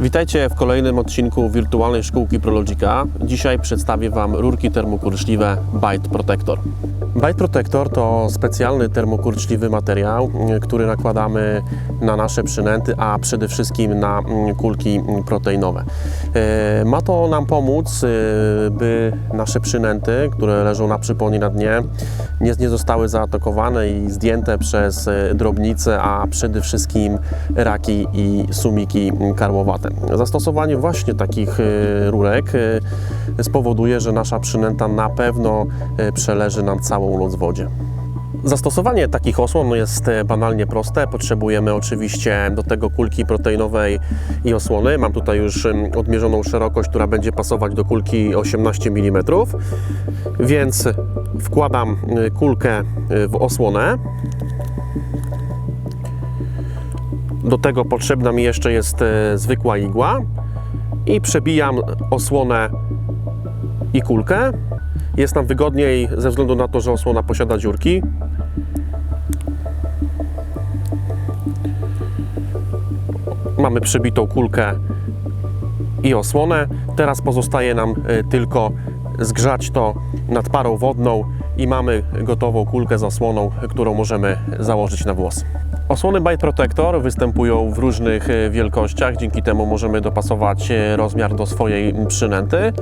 Witajcie w kolejnym odcinku wirtualnej szkółki Prologica. Dzisiaj przedstawię Wam rurki termokurczliwe Bite Protector. Bite Protector to specjalny termokurczliwy materiał, który nakładamy na nasze przynęty, a przede wszystkim na mm, kulki proteinowe. Y, Ma to nam pomóc, y, by nasze przynęty, które leżą na przyponie na dnie, nie, nie zostały zaatakowane i zdjęte przez y, drobnice, a przede wszystkim raki i sumiki karłowate. Zastosowanie właśnie takich rurek spowoduje, że nasza przynęta na pewno y, przeleży nam całą noc w wodzie. Zastosowanie takich osłon jest e, banalnie proste. Potrzebujemy oczywiście do tego kulki proteinowej i osłony. Mam tutaj już odmierzoną szerokość, która będzie pasować do kulki 18 mm. Więc wkładam y, kulkę w osłonę. Do tego potrzebna mi jeszcze jest e, zwykła igła i przebijam osłonę i kulkę. Jest nam wygodniej ze względu na to, że osłona posiada dziurki. Mamy przebitą kulkę i osłonę. Teraz pozostaje nam e, tylko zgrzać to nad parą wodną i mamy gotową kulkę z osłoną, którą możemy założyć na włos. Osłony Bite Protector występują w różnych e, wielkościach, dzięki temu możemy dopasować e, rozmiar do swojej przynęty.